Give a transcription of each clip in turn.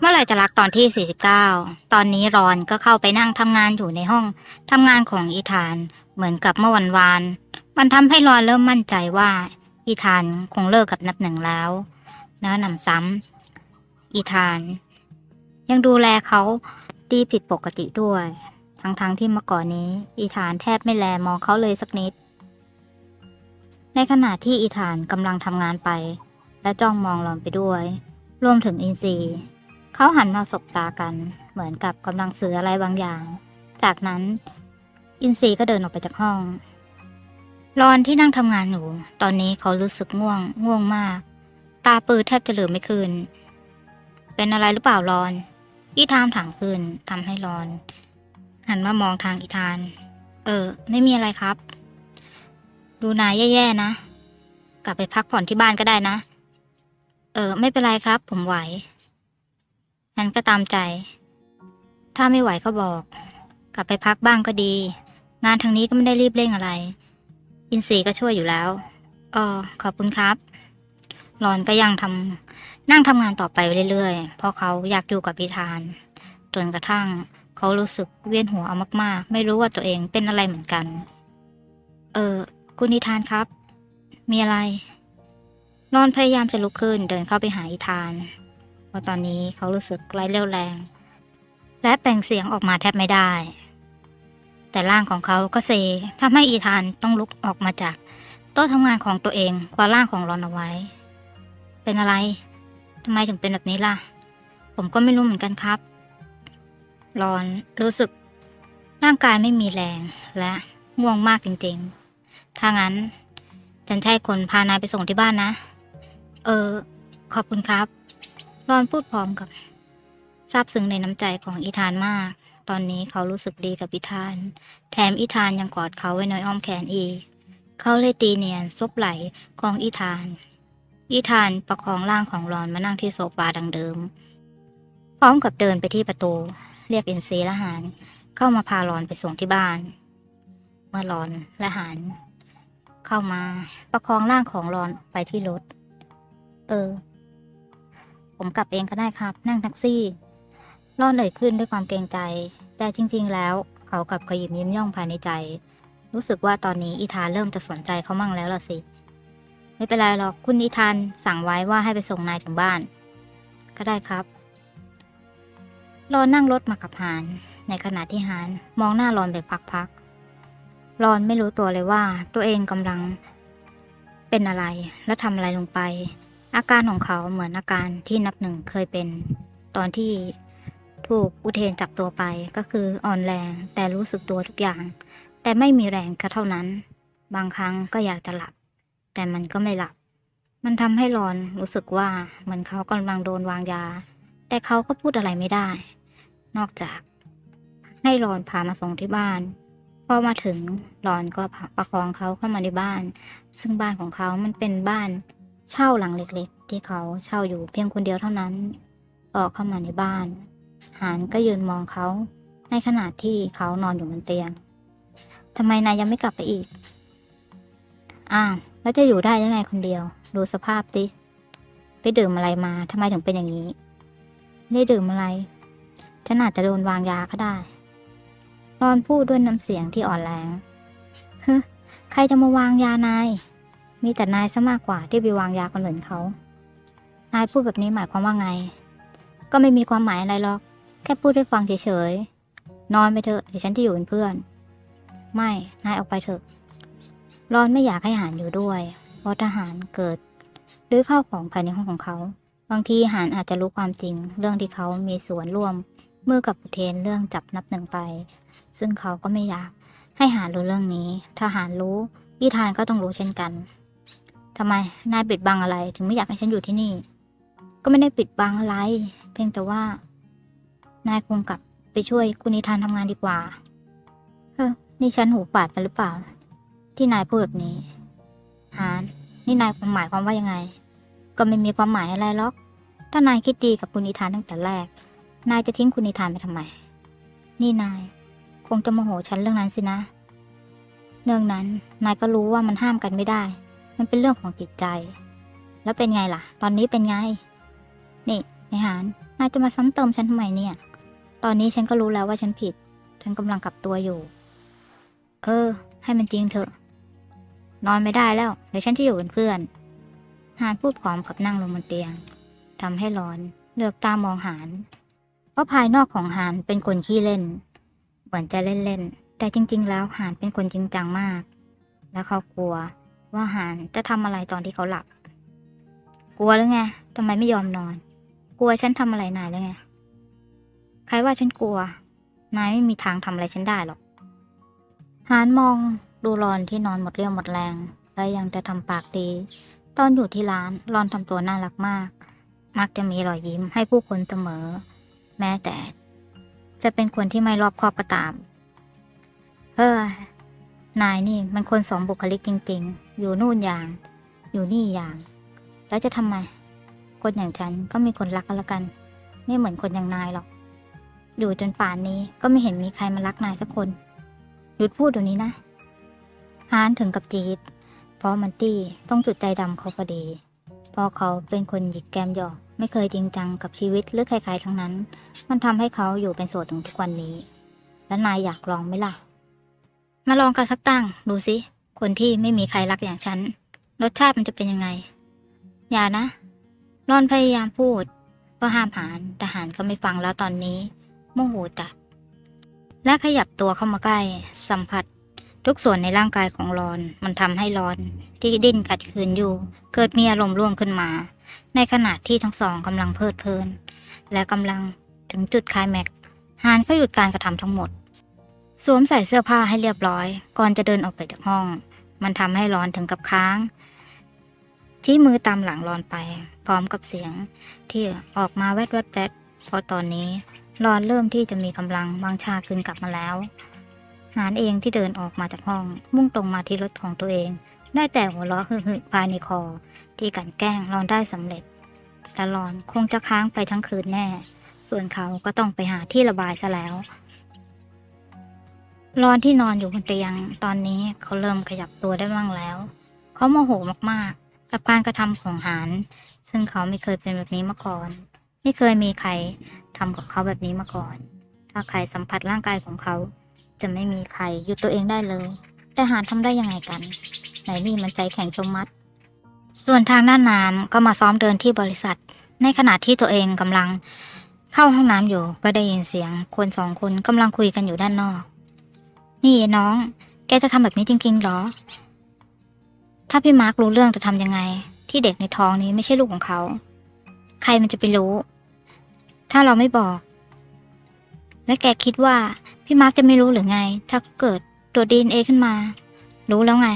เมื่อไหร่จะรักตอนที่ 49 ตอนนี้รอนก็เข้าไปนั่งทำงานอยู่ในห้องทำงานของอีธาน เหมือนกับเมื่อวันวาน มันทำให้รอนเริ่มมั่นใจว่าอีธานคงเลิกกับนับหนึ่งแล้วแล้วหนำซ้ำอีธาน ยังดูแลเขาดีผิดปกติด้วย ทั้งๆทที่เมื่อก่อนนี้ อีธานแทบไม่แลมองเขาเลยสักนิด ในขณะที่อีธานกำลังทำงานไป และจ้องมองรอนไปด้วย รวมถึงอินซีย์ เขาหันมาสบตากัน เหมือนกับกำลังสื่ออะไรบางอย่าง จากนั้น อินซีก็เดินออกไปจากห้องรอนที่นั่งทำงานอยู่ตอนนี้เขารู้สึกง่วง ง่วงมาก ตาปือแทบจะเหลือไม่คืน เป็นอะไรหรือเปล่ารอน อีธามถามคืนทำให้รอน หันมามองทางอีธาน เออ ไม่มีอะไรครับ ดูนายแย่ๆนะ กลับไปพักผ่อนที่บ้านก็ได้นะ เออ ไม่เป็นไรครับ ผมไหว งั้นก็ตามใจ ถ้าไม่ไหวก็บอก กลับไปพักบ้างก็ดี งานทางนี้ก็ไม่ได้รีบเร่งอะไร อินซีก็ช่วยอยู่แล้วอ๋อขอบคุณครับรอนก็ยังทำนั่งทำงานต่อไปเรื่อยๆ เพราะเขาอยากอยู่กับพิธาน จนกระทั่งเขารู้สึกเวียนหัวเอามากๆ ไม่รู้ว่าตัวเองเป็นอะไรเหมือนกัน เออ คุณนิทานครับ มีอะไร รอนพยายามจะลุกขึ้นเดินเข้าไปหาอีธาน เพราะตอนนี้เขารู้สึกไร้เรี่ยวแรง และแปลงเสียงออกมาแทบไม่ได้ แต่ร่างของเขาก็เซทำให้อีธานต้องลุกออกมาจากโต๊ะทำงานของตัวเองคว้าร่างของรอนเอาไว้ เป็นอะไรทำไมถึงเป็นแบบนี้ล่ะ ผมก็ไม่รู้เหมือนกันครับ รอนรู้สึกร่างกายไม่มีแรงและง่วงมากจริงๆ ถ้างั้น ฉันใช่คนพานายไปส่งที่บ้านนะ เออ ขอบคุณครับ รอนพูดพร้อมกับซาบซึ้งในน้ำใจของอีธานมาก ตอนนี้เขารู้สึกดีกับอีธาน แถมอีธานยังกอดเขาไว้ในอ้อมแขนอีก เขาเลยตีเนียนซบไหลของอีธาน อีธานประคองร่างของรอนมานั่งที่โซฟาดังเดิม พร้อมกับเดินไปที่ประตู เรียกเอินซีและหานเข้ามาพารอนไปส่งที่บ้าน เมื่อรอนและหานเข้ามาประคองร่างของรอนไปที่รถ เออ ผมกลับเองก็ได้ครับ นั่งแท็กซี่รอนเอ่ยขึ้นด้วยความเกรงใจ แต่จริง ๆ แล้วเขากลับขยิบยิ้มย่องภายในใจ รู้สึกว่าตอนนี้อีธานเริ่มจะสนใจเขามั่งแล้วล่ะสิ ไม่เป็นไรหรอกคุณอีธานสั่งไว้ว่าให้ไปส่งนายถึงบ้าน ก็ได้ครับรอนนั่งรถมากับหาน ในขณะที่หานมองหน้ารอนไปพักๆรอนไม่รู้ตัวเลยว่าตัวเองกำลังเป็นอะไรและทำอะไรลงไป อาการของเขาเหมือนอาการที่นับหนึ่งเคยเป็นตอนที่ถูกอุเทนจับตัวไปก็คืออ่อนแรงแต่รู้สึกตัวทุกอย่าง แต่ไม่มีแรงก็เท่านั้น บางครั้งก็อยากจะหลับ แต่มันก็ไม่หลับ มันทำให้รอนรู้สึกว่าเหมือนเขากำลังโดนวางยา แต่เขาก็พูดอะไรไม่ได้ นอกจาก ให้รอนพามาส่งที่บ้านพอมาถึงรอนก็ประคองเขาเข้ามาในบ้าน ซึ่งบ้านของเขามันเป็นบ้าน เช่าหลังเล็กๆ ที่เขาเช่าอยู่เพียงคนเดียวเท่านั้น ออกเข้ามาในบ้าน หานก็ยืนมองเขาในขณะที่เขานอนอยู่บนเตียงทำไมนายยังไม่กลับไปอีก อ้าวแล้วจะอยู่ได้ยังไงคนเดียว ดูสภาพสิ ไปดื่มอะไรมาทำไมถึงเป็นอย่างนี้ไม่ได้ดื่มอะไร ฉันอาจจะโดนวางยาก็ได้ รอนพูดด้วยน้ำเสียงที่อ่อนแรง เฮ้ใครจะมาวางยานาย มีแต่นายซะมากกว่าที่ไปวางยาคนอื่นเขานายพูดแบบนี้หมายความว่าไง ก็ไม่มีความหมายอะไรหรอก แค่พูดให้ฟังเฉยๆ นอนไปเถอะเดี๋ยวฉันจะอยู่เป็นเพื่อน ไม่ นายออกไปเถอะ รอนไม่อยากให้หานอยู่ด้วยเพราะทหารเกิดหรือเข้าวของภายในห้องของเขา บางทีหานอาจจะรู้ความจริง เรื่องที่เขามีส่วนร่วมเมื่อกับอุเทนเรื่องจับนับหนึ่งไป ซึ่งเขาก็ไม่อยากให้หานรู้เรื่องนี้ ถ้าหานรู้อีธานก็ต้องรู้เช่นกัน ทำไมนายปิดบังอะไร ถึงไม่อยากให้ฉันอยู่ที่นี่ ก็ไม่ได้ปิดบังอะไร เพียงแต่ว่า นายคงกลับไปช่วยคุณนิทานทำงานดีกว่าเฮ้อนี่ฉันหูปาดไปหรือเปล่า ที่นายพูดแบบนี้หานนี่นายความหมายความว่ายังไง ก็ไม่มีความหมายอะไรหรอก ถ้านายคิดดีกับคุณนิทานตั้งแต่แรก นายจะทิ้งคุณนิทานไปทำไม นี่นาย คงจะโมโหฉันเรื่องนั้นสินะ เรื่องนั้นนายก็รู้ว่ามันห้ามกันไม่ได้ มันเป็นเรื่องของจิตใจ แล้วเป็นไงล่ะ ตอนนี้เป็นไง นี่นายหานนายจะมาซ้ำเติมฉันทำไมเนี่ย ตอนนี้ฉันก็รู้แล้วว่าฉันผิด ฉันกำลังกลับตัวอยู่ เออ ให้มันจริงเถอะ นอนไม่ได้แล้ว เดี๋ยวฉันจะอยู่เป็นเพื่อน หานพูดพร้อมกับนั่งลงบนเตียงทำให้ร้อนเหลือบตามองหานเพราะภายนอกของหานเป็นคนขี้เล่น เหมือนจะเล่นๆแต่จริง ๆ แล้วหานเป็นคนจริงจังมาก แล้วเขากลัว ว่าหานจะทำอะไรตอนที่เขาหลับ กลัวหรือไงทำไมไม่ยอมนอน กลัวฉันทำอะไรนายหรือไง ใครว่าฉันกลัว นายไม่มีทางทำอะไรฉันได้หรอก หานมองดูรอนที่นอนหมดเรี่ยวหมดแรง และยังจะทำปากดี ตอนอยู่ที่ร้านรอนทำตัวน่ารักมาก มักจะมีรอยยิ้มให้ผู้คนเสมอ แม้แต่ จะเป็นคนที่ไม่รอบคอบก็ตามเฮ้ยนายนี่มันคนสองบุคลิกจริง ๆ อยู่นู่นอย่าง อยู่นี่อย่าง แล้วจะทำไม คนอย่างฉันก็มีคนรักกันละกัน ไม่เหมือนคนอย่างนายหรอก อยู่จนป่านนี้ก็ไม่เห็นมีใครมารักนายสักคน หยุดพูดเดี๋ยวนี้นะฮานถึงกับจีดเพราะมันตี้ต้องจุดใจดำเขาพอดีเพราะเขาเป็นคนหยิกแกมหยอก ไม่เคยจริงจังกับชีวิตหรือใครๆทั้งนั้น มันทำให้เขาอยู่เป็นโสดถึงทุกวันนี้ แล้วนายอยากลองไหมล่ะ มาลองกันสักตั้งดูสิ คนที่ไม่มีใครรักอย่างฉัน รสชาติมันจะเป็นยังไง อย่านะรอนพยายามพูดเพื่อห้ามหานแต่หานก็ไม่ฟังแล้วตอนนี้ โมโหจัด และขยับตัวเข้ามาใกล้ สัมผัสทุกส่วนในร่างกายของรอน มันทำให้รอนที่ดิ้นกัดขืนอยู่ เกิดมีอารมณ์ร่วมขึ้นมา ในขณะที่ทั้งสองกำลังเพลิดเพลิน และกำลังถึงจุดคลายแม็กฮานก็หยุดการกระทำทั้งหมด สวมใส่เสื้อผ้าให้เรียบร้อย ก่อนจะเดินออกไปจากห้อง มันทำให้ร้อนถึงกับค้าง ชี้มือตามหลังรอนไป พร้อมกับเสียง ที่ออกมาแวดแวดแวดพราะตอนนี้รอนเริ่มที่จะมีกำลังวางชาคืนกลับมาแล้ว หานเองที่เดินออกมาจากห้อง มุ่งตรงมาที่รถของตัวเอง ได้แต่หัวเราะหึ่ๆภายในคอ ที่กันแกล้งรอนได้สำเร็จแต่รอนคงจะค้างไปทั้งคืนแน่ ส่วนเขาก็ต้องไปหาที่ระบายซะแล้ว รอนที่นอนอยู่บนเตียงตอนนี้เขาเริ่มขยับตัวได้บ้างแล้ว เขาโมโหมากๆ กับการกระทำของหานซึ่งเขาไม่เคยเป็นแบบนี้มาก่อน ไม่เคยมีใครทำกับเขาแบบนี้มาก่อน ถ้าใครสัมผัสร่างกายของเขา จะไม่มีใครหยุดตัวเองได้เลย แต่หานทำได้ยังไงกัน ไหนนี่มันใจแข็งชมมัด ส่วนทางด้านน้ำก็มาซ้อมเดินที่บริษัท ในขณะที่ตัวเองกำลังเข้าห้องน้ำอยู่ก็ได้ยินเสียงคนสองคนกำลังคุยกันอยู่ด้านนอก นี่น้อง แกจะทำแบบนี้จริงๆหรอ ถ้าพี่มาร์ครู้เรื่องจะทำยังไง ที่เด็กในท้องนี้ไม่ใช่ลูกของเขา ใครมันจะไปรู้ ถ้าเราไม่บอก และแกคิดว่าพี่มาร์คจะไม่รู้หรือไง ถ้าเกิดตัวดีเอขึ้นมา รู้แล้วไง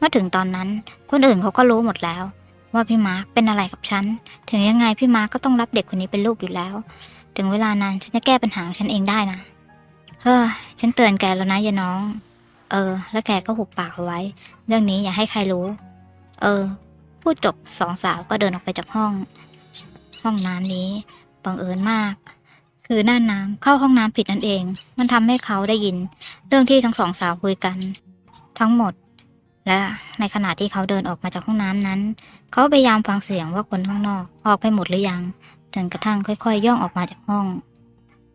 ว่าถึงตอนนั้น คนอื่นเขาก็รู้หมดแล้ว ว่าพี่มาร์คเป็นอะไรกับฉัน ถึงยังไงพี่มาร์คก็ต้องรับเด็กคนนี้เป็นลูกอยู่แล้ว ถึงเวลานั้นฉันจะแก้ปัญหาของฉันเองได้นะ เฮ้ยฉันเตือนแกแล้วนะยายน้อง เออ แล้วแกก็หุบปากเอาไว้ เรื่องนี้อย่าให้ใครรู้ เออ พูดจบสองสาวก็เดินออกไปจากห้อง ห้องน้ำนี้บังเอิญมาก คือหน้าน้ำเข้าห้องน้ำผิดนั่นเอง มันทำให้เขาได้ยิน เรื่องที่ทั้งสองสาวคุยกัน ทั้งหมด และในขณะที่เขาเดินออกมาจากห้องน้ำนั้น เขาพยายามฟังเสียงว่าคนข้างนอก ออกไปหมดหรือยังจนกระทั่งค่อยๆ ย่องออกมาจากห้อง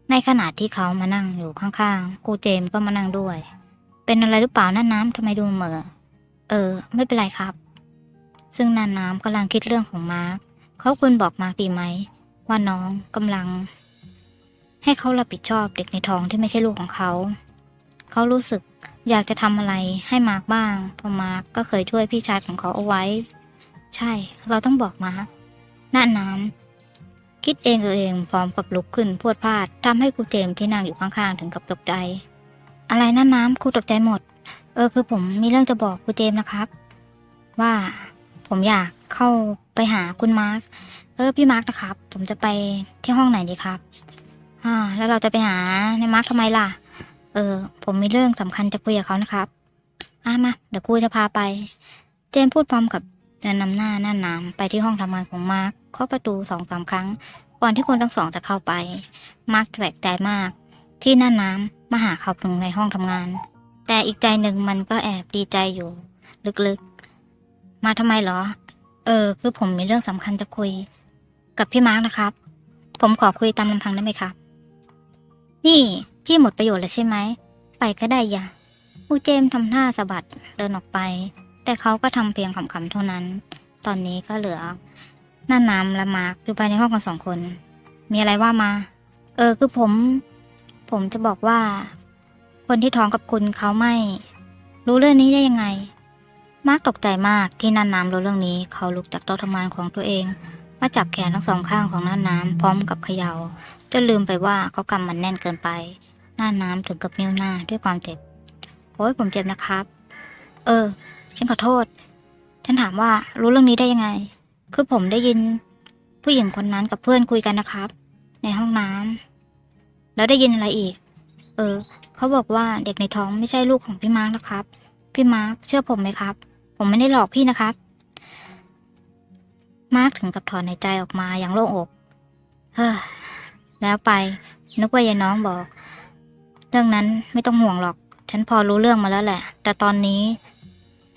ในขณะที่เขามานั่งอยู่ข้างๆครูเจมก็มานั่งด้วย เป็นอะไรหรือเปล่าน่าน้ำทำไมดูเหม่อเออ ไม่เป็นไรครับ ซึ่งนานน้ำกำลังคิดเรื่องของมาร์คเขาควรบอกมาร์คดีไหม ว่าน้องกำลัง ให้เขารับผิดชอบเด็กในท้องที่ไม่ใช่ลูกของเขา เขารู้สึกอยากจะทำอะไรให้มาร์คบ้างเพราะมาร์คก็เคยช่วยพี่ชายของเขาเอาไว้ ใช่ เราต้องบอกมาร์คน่าน้ำ คิดเองเออเองพร้อมกับลุกขึ้นพวดพลาดทำให้ครูเจมที่นั่งอยู่ข้างๆถึงกับตกใจ อะไรนั่นน้ำครูตกใจหมด เออคือผมมีเรื่องจะบอกครูเจมนะครับ ว่าผมอยากเข้าไปหาคุณมาร์คเออพี่มาร์คนะครับ ผมจะไปที่ห้องไหนดีครับอ่าแล้วเราจะไปหาในมาร์คทำไมล่ะ เออ ผมมีเรื่องสำคัญจะคุยกับเขานะครับอ่ามาเดี๋ยวครูจะพาไป เจมพูดพร้อมกับ เดินนำหน้าหน้าน้ำไปที่ห้องทำงานของมาร์คเคาะประตูสองสามครั้ง ก่อนที่คนทั้งสองจะเข้าไป มาร์คแปลกใจมาก ที่หน้าน้ำมาหาเขาถึงในห้องทำงาน แต่อีกใจหนึ่งมันก็แอบดีใจอยู่ ลึกๆ มาทำไมเหรอ เออ คือผมมีเรื่องสำคัญจะคุย กับพี่มาร์กนะครับ ผมขอคุยตามลำพังได้ไหมครับ นี่พี่หมดประโยชน์แล้วใช่ไหมไปก็ได้อย่าอูเจมทำท่าสะบัดเดินออกไป แต่เขาก็ทำเพียงขำๆเท่านั้น ตอนนี้ก็เหลือหน้าน้ำและมาร์คอยู่ภายในห้องกันสองคน มีอะไรว่ามา เออคือผม ผมจะบอกว่า คนที่ท้องกับคุณเขาไม่ รู้เรื่องนี้ได้ยังไง มาร์คตกใจมากที่นันน้ำรู้เรื่องนี้ เขาลุกจากโต๊ะทำงานของตัวเอง มาจับแขนทั้งสองข้างของน่านน้ำพร้อมกับเขยา่าจนลืมไปว่าเขากำมันแน่นเกินไปน่านน้ำถึงกับนิ้วหน้าด้วยความเจ็บโอ้ยผมเจ็บนะครับ เออ ฉันขอโทษ ฉันถามว่ารู้เรื่องนี้ได้ยังไง คือผมได้ยินผู้หญิงคนนั้นกับเพื่อนคุยกันนะครับ ในห้องน้ำแล้วได้ยินอะไรอีก เออ เขาบอกว่าเด็กในท้องไม่ใช่ลูกของพี่มาร์กนะครับ พี่มาร์กเชื่อผมไหมครับ ผมไม่ได้หลอกพี่นะครับ มาร์กถึงกับถอนหายใจออกมาอย่างโล่งอกเฮ้อแล้วไป นึกว่ายายน้องบอก เรื่องนั้นไม่ต้องห่วงหรอก ฉันพอรู้เรื่องมาแล้วแหละ แต่ตอนนี้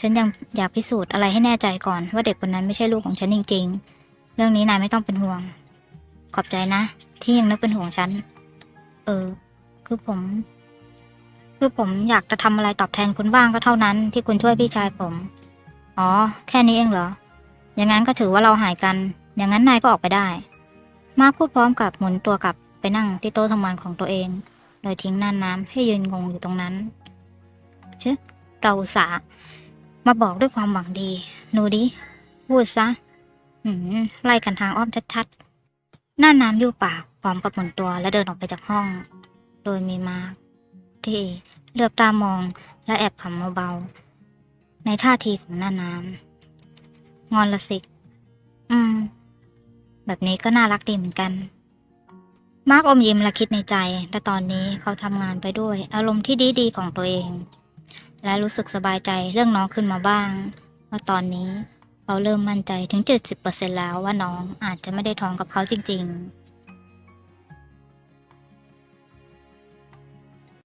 ฉันยังอยากพิสูจน์อะไรให้แน่ใจก่อน ว่าเด็กคนนั้นไม่ใช่ลูกของฉันจริง ๆ เรื่องนี้นายไม่ต้องเป็นห่วง ขอบใจนะ ที่ยังนึกเป็นห่วงฉัน เออ คือผม คือผมอยากจะทำอะไรตอบแทนคุณบ้างก็เท่านั้น ที่คุณช่วยพี่ชายผม อ๋อ แค่นี้เองเหรอ อย่างนั้นก็ถือว่าเราหายกัน อย่างนั้นนายก็ออกไปได้ มาพูดพร้อมกับหมุนตัวกลับไปนั่งที่โต๊ะทำงานของตัวเอง โดยทิ้งน่านน้ำให้ยืนงงอยู่ตรงนั้นเชะเราสา มาบอกด้วยความหวังดี หนูดิพูดซะหืมไล่กันทางอ้อมชัดๆน่าน้ำอยู่ปากพร้อมกับหมุนตัวและเดินออกไปจากห้อง โดยมีมาร์คที่เลือบตามองและแอบขำเบาๆในท่าทีของน่านน้ำงอนละสิ อืม แบบนี้ก็น่ารักดีเหมือนกัน มาร์กอมยิ้มและคิดในใจ แต่ตอนนี้เขาทำงานไปด้วย อารมณ์ที่ดีๆของตัวเอง และรู้สึกสบายใจเรื่องน้องขึ้นมาบ้าง ว่าตอนนี้เขาเริ่มมั่นใจถึง 70%แล้วว่าน้องอาจจะไม่ได้ท้องกับเขาจริง ๆ